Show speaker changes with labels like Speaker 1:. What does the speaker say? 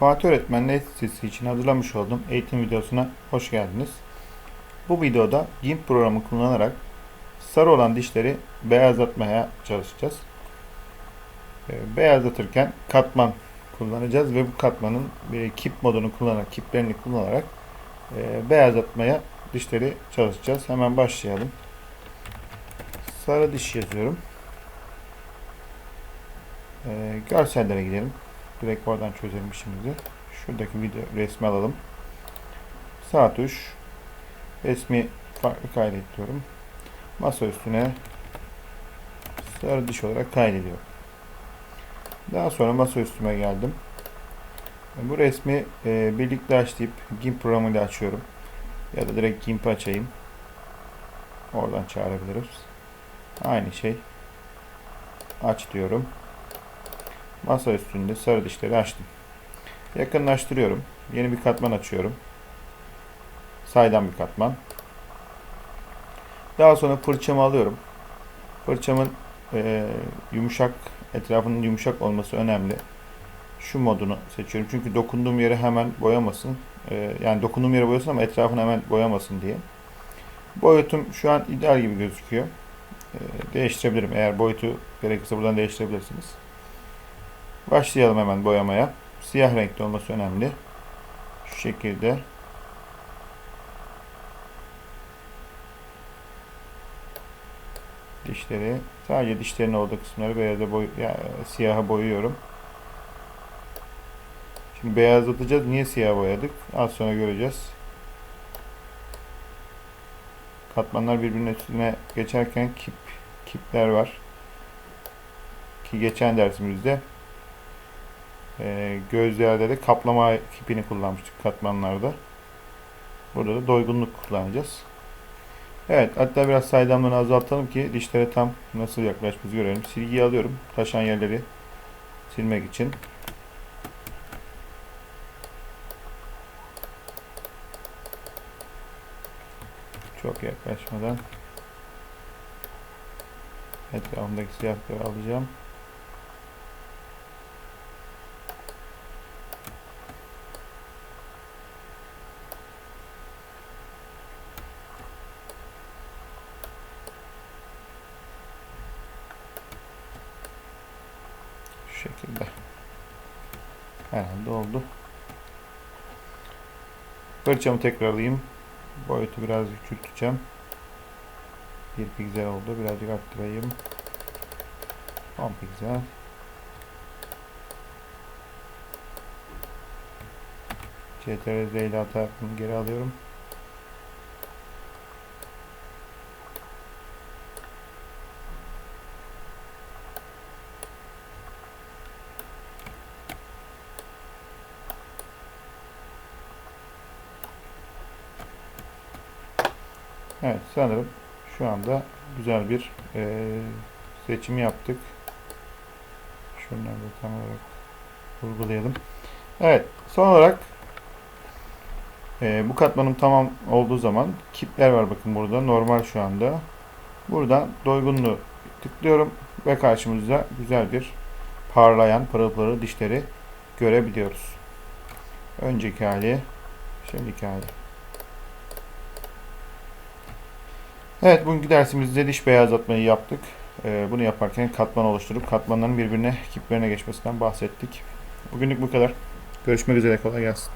Speaker 1: Fatih Öğretmen Net sitesi için hazırlamış olduğum eğitim videosuna hoş geldiniz. Bu videoda GIMP programı kullanarak sarı olan dişleri beyazlatmaya çalışacağız. Ee, Beyazlatırken katman kullanacağız ve bu katmanın bir kip modunu kullanarak, kiplerini kullanarak e, beyazlatmaya dişleri çalışacağız. Hemen başlayalım. Sarı diş yazıyorum. Ee, görsellere gidelim. Direkt oradan çözelim işimizi. Şuradaki video resmi alalım. Sağ tuş. Resmi farklı kaydediyorum. Masa üstüne sarı diş olarak kaydediyorum. Daha sonra masa üstüme geldim. Bu resmi e, birlikte açlayıp GIMP programıyla açıyorum. Ya da direkt GIMP açayım. Oradan çağırabiliriz. Aynı şey. Aç diyorum. Masa üstünde sarı dişleri açtım. Yakınlaştırıyorum. Yeni bir katman açıyorum. Saydam bir katman. Daha sonra fırçamı alıyorum. Fırçamın e, yumuşak, etrafının yumuşak olması önemli. Şu modunu seçiyorum. Çünkü dokunduğum yere hemen boyamasın. E, yani dokunduğum yere boyasın ama etrafını hemen boyamasın diye. Boyutum şu an ideal gibi gözüküyor. E, değiştirebilirim. Eğer boyutu gerekirse buradan değiştirebilirsiniz. Başlayalım hemen boyamaya. Siyah renkli olması önemli. Şu şekilde. Dişleri sadece dişlerin olduğu kısımları beyaza boy ya, siyaha boyuyorum. Şimdi beyazlatacağız. Niye siyah boyadık? Az sonra göreceğiz. Katmanlar birbirinin üstüne geçerken kip kipler var. Ki geçen dersimizde e, gözlerde de kaplama kipini kullanmıştık katmanlarda. Burada da doygunluk kullanacağız. Evet hatta biraz saydamlığını azaltalım ki dişlere tam nasıl yaklaştığımızı görelim. Silgiyi alıyorum taşan yerleri silmek için. Çok yaklaşmadan etrafındaki siyahları alacağım. Şekilde. Herhalde oldu. Fırçamı tekrar alayım. Boyutu biraz küçülteceğim. Bir piksel oldu. Birazcık arttırayım. 10 piksel. CTRL ile hata. Geri alıyorum. Evet sanırım şu anda güzel bir e, seçim yaptık. Şunları da tam olarak vurgulayalım. Evet son olarak e, bu katmanım tamam olduğu zaman kipler var bakın burada normal şu anda. Buradan doygunluğu tıklıyorum ve karşımızda güzel bir parlayan pırıl pırıl dişleri görebiliyoruz. Önceki hali, şimdiki hali. Evet bugünkü dersimizde diş beyazlatmayı yaptık. Ee, bunu yaparken katman oluşturup katmanların birbirine kiplerine geçmesinden bahsettik. Bugünlük bu kadar. Görüşmek üzere kolay gelsin.